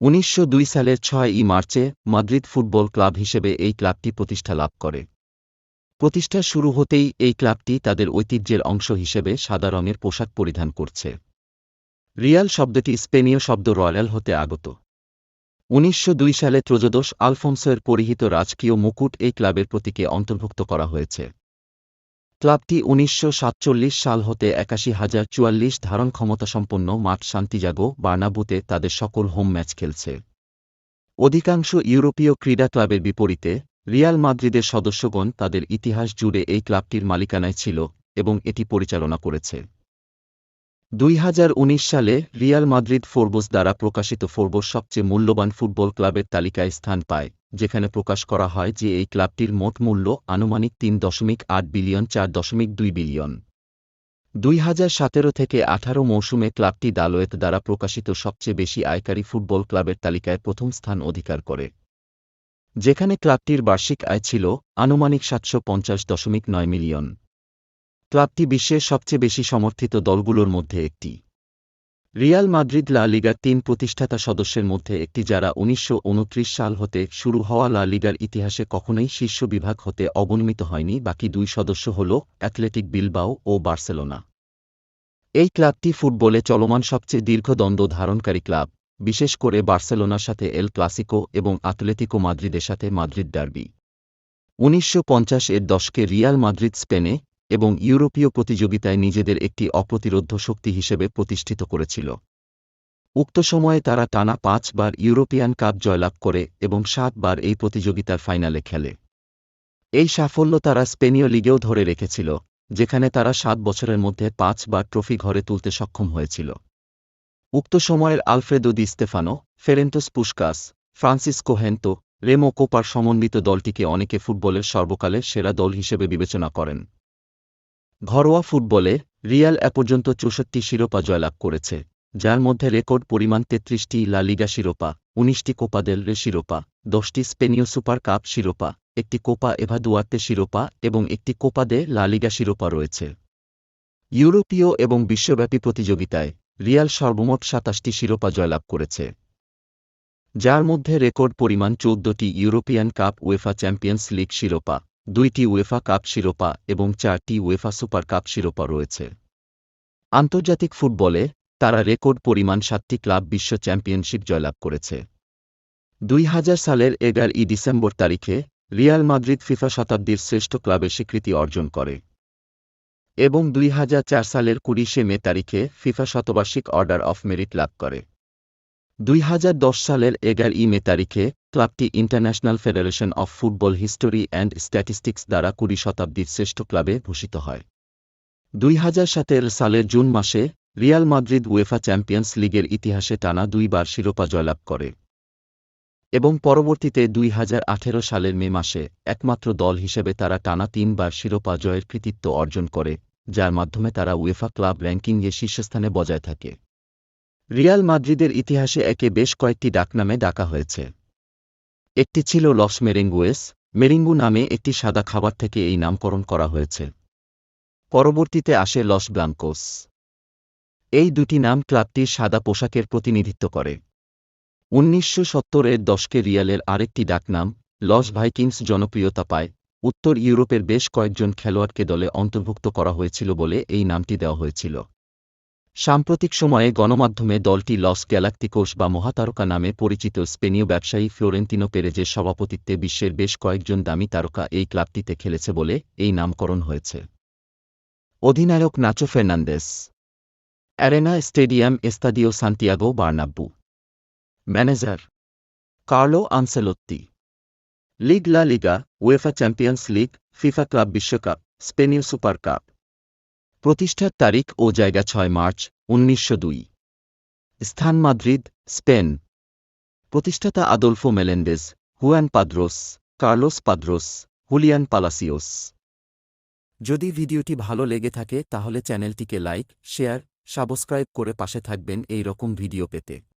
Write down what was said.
উনিশশো দুই সালের ছয় ই মার্চে মাদ্রিদ ফুটবল ক্লাব হিসেবে এই ক্লাবটি প্রতিষ্ঠা লাভ করে। প্রতিষ্ঠা শুরু হতেই এই ক্লাবটি তাদের ঐতিহ্যের অংশ হিসেবে সাদা রঙের পোশাক পরিধান করছে। রিয়াল শব্দটি স্পেনীয় শব্দ রয়্যাল হতে আগত। উনিশশো দুই সালে ত্রয়োদশ আলফোন্সোয়ের পরিহিত রাজকীয় মুকুট এই ক্লাবের প্রতীকে অন্তর্ভুক্ত করা হয়েছে। ক্লাবটি উনিশশো সাতচল্লিশ সাল হতে একাশি হাজার চুয়াল্লিশ ধারণ ক্ষমতাসম্পন্ন মাঠ শান্তিজাগো বার্নাবুতে তাদের সকল হোম ম্যাচ খেলছে। অধিকাংশ ইউরোপীয় ক্রীড়া ক্লাবের বিপরীতে, রিয়াল মাদ্রিদের সদস্যগণ তাদের ইতিহাস জুড়ে এই ক্লাবটির মালিকানায় ছিল এবং এটি পরিচালনা করেছে। দুই হাজার উনিশ সালে রিয়াল মাদ্রিদ ফোরবোস দ্বারা প্রকাশিত ফোরবোস সবচেয়ে মূল্যবান ফুটবল ক্লাবের তালিকায় স্থান পায়। যেখানে প্রকাশ করা হয় যে এই ক্লাবটির মোট মূল্য আনুমানিক তিন দশমিক আট বিলিয়ন চার দশমিক দুই বিলিয়ন। দুই হাজার সতেরো থেকে আঠারো মৌসুমে ক্লাবটি দালোয়েত দ্বারা প্রকাশিত সবচেয়ে বেশি আয়কারী ফুটবল ক্লাবের তালিকায় প্রথম স্থান অধিকার করে। যেখানে ক্লাবটির বার্ষিক আয় ছিল আনুমানিক সাতশো পঞ্চাশ দশমিক নয় মিলিয়ন। ক্লাবটি বিশ্বের সবচেয়ে বেশি সমর্থিত দলগুলোর মধ্যে একটি। রিয়াল মাদ্রিদ লা লিগার তিন প্রতিষ্ঠাতা সদস্যের মধ্যে একটি যারা উনিশশো উনত্রিশ সাল হতে শুরু হওয়া লা লিগার ইতিহাসে কখনোই শীর্ষ বিভাগ হতে অবনমিত হয়নি, বাকি দুই সদস্য হল অ্যাথলেটিক বিলবাও ও বার্সেলোনা। এই ক্লাবটি ফুটবলে চলমান সবচেয়ে দীর্ঘ দ্বন্দ্ব ধারণকারী ক্লাব, বিশেষ করে বার্সেলোনার সাথে এল ক্লাসিকো এবং আতলেতিকো মাদ্রিদের সাথে মাদ্রিদ ডার্বি। উনিশশো পঞ্চাশ এর দশকে রিয়াল মাদ্রিদ স্পেনে এবং ইউরোপীয় প্রতিযোগিতায় নিজেদের একটি অপ্রতিরোধ্য শক্তি হিসেবে প্রতিষ্ঠিত করেছিল। উক্ত সময়ে তারা টানা পাঁচবার ইউরোপিয়ান কাপ জয়লাভ করে এবং সাতবার এই প্রতিযোগিতার ফাইনালে খেলে। এই সাফল্য তারা স্পেনীয় লিগেও ধরে রেখেছিল, যেখানে তারা সাত বছরের মধ্যে পাঁচবার ট্রফি ঘরে তুলতে সক্ষম হয়েছিল। উক্ত সময়ের Alfredo Di Stefano Ferenc Puskas, Francisco Gento, Raymond কোপার সমন্বিত দলটিকে অনেকে ফুটবলের সর্বকালের সেরা দল হিসেবে বিবেচনা করেন। ঘরোয়া ফুটবলে রিয়াল এ পর্যন্ত চৌষট্টি শিরোপা জয়লাভ করেছে, যার মধ্যে রেকর্ড পরিমাণ তেত্রিশটি লা লিগা শিরোপা, উনিশটি কোপা দেল রে শিরোপা, দশটি স্পেনীয় সুপার কাপ শিরোপা, একটি কোপা এভাদুয়ার্তে শিরোপা এবং একটি কোপা দে লা লিগা শিরোপা রয়েছে। ইউরোপীয় এবং বিশ্বব্যাপী প্রতিযোগিতায় রিয়াল সর্বমোট সাতাশটি শিরোপা জয়লাভ করেছে, যার মধ্যে রেকর্ড পরিমাণ চৌদ্দটি European cup UEFA Champions League শিরোপা দুইটি উয়েফা কাপ শিরোপা এবং চারটি উয়েফা সুপার কাপ শিরোপা রয়েছে। আন্তর্জাতিক ফুটবলে তারা রেকর্ড পরিমাণ সাতটি ক্লাব বিশ্ব চ্যাম্পিয়নশিপ জয়লাভ করেছে। দুই হাজার সালের এগার ই ডিসেম্বর তারিখে রিয়াল মাদ্রিদ ফিফা শতাব্দীর শ্রেষ্ঠ ক্লাবের স্বীকৃতি অর্জন করে। এবং দুই হাজার চার সালের কুড়িশে মে তারিখে ফিফা শতবার্ষিক অর্ডার অফ মেরিট লাভ করে। দুই হাজার দশ সালের এগার মে তারিখে ক্লাবটি International Federation of Football History and Statistics দ্বারা কুড়ি শতাব্দীর শ্রেষ্ঠ ক্লাবে ভূষিত হয়। দুই হাজার সতেরো সালের জুন মাসে রিয়াল মাদ্রিদ উয়েফা চ্যাম্পিয়ন্স লিগের ইতিহাসে টানা দুইবার শিরোপা জয়লাভ করে এবং পরবর্তীতে দুই হাজার আঠেরো সালের মে মাসে একমাত্র দল হিসেবে তারা টানা তিনবার শিরোপা জয়ের কৃতিত্ব অর্জন করে, যার মাধ্যমে তারা উয়েফা ক্লাব র্যাঙ্কিংয়ে শীর্ষস্থানে বজায় থাকে। রিয়াল মাদ্রিদের ইতিহাসে একে বেশ কয়েকটি ডাকনামে ডাকা হয়েছে। একটি ছিল লস মেরেঙ্গুয়েস। মেরিঙ্গু নামে একটি সাদা খাবার থেকে এই নামকরণ করা হয়েছে। পরবর্তীতে আসে লস ব্লাঙ্কোস। এই দুটি নাম ক্লাবটির সাদা পোশাকের প্রতিনিধিত্ব করে। উনিশশো সত্তরের দশকে রিয়ালের আরেকটি ডাকনাম, লস ভাইকিংস জনপ্রিয়তা পায়। উত্তর ইউরোপের বেশ কয়েকজন খেলোয়াড়কে দলে অন্তর্ভুক্ত করা হয়েছিল বলে এই নামটি দেওয়া হয়েছিল। সাম্প্রতিক সময়ে গণমাধ্যমে দলটি লস গ্যালাক্টিকোস বা মহাতারকা নামে পরিচিত স্পেনীয় ব্যবসায়ী ফ্লোরেন্তিনো পেরেজের সভাপতিত্বে বিশ্বের বেশ কয়েকজন দামি তারকা এই ক্লাবটিতে খেলেছে বলে এই নামকরণ হয়েছে। অধিনায়ক Nacho Fernandez. Arena stadium, Estadio Santiago Bernabeu. Manager Carlo Ancelotti. League La Liga, UEFA Champions League, FIFA club বিশ্বকাপ, স্পেনীয় সুপার কাপ। প্রতিষ্ঠার তারিখ ও জায়গা ছয় মার্চ, উনিশশো দুই। স্থান মাদ্রিদ, স্পেন। প্রতিষ্ঠাতা Adolfo Melendez Juan Padros, Carlos Padros, Julian Palacios. যদি ভিডিওটি ভালো লেগে থাকে, তাহলে চ্যানেলটিকে লাইক, শেয়ার, সাবস্ক্রাইব করে পাশে থাকবেন এই রকম ভিডিও পেতে।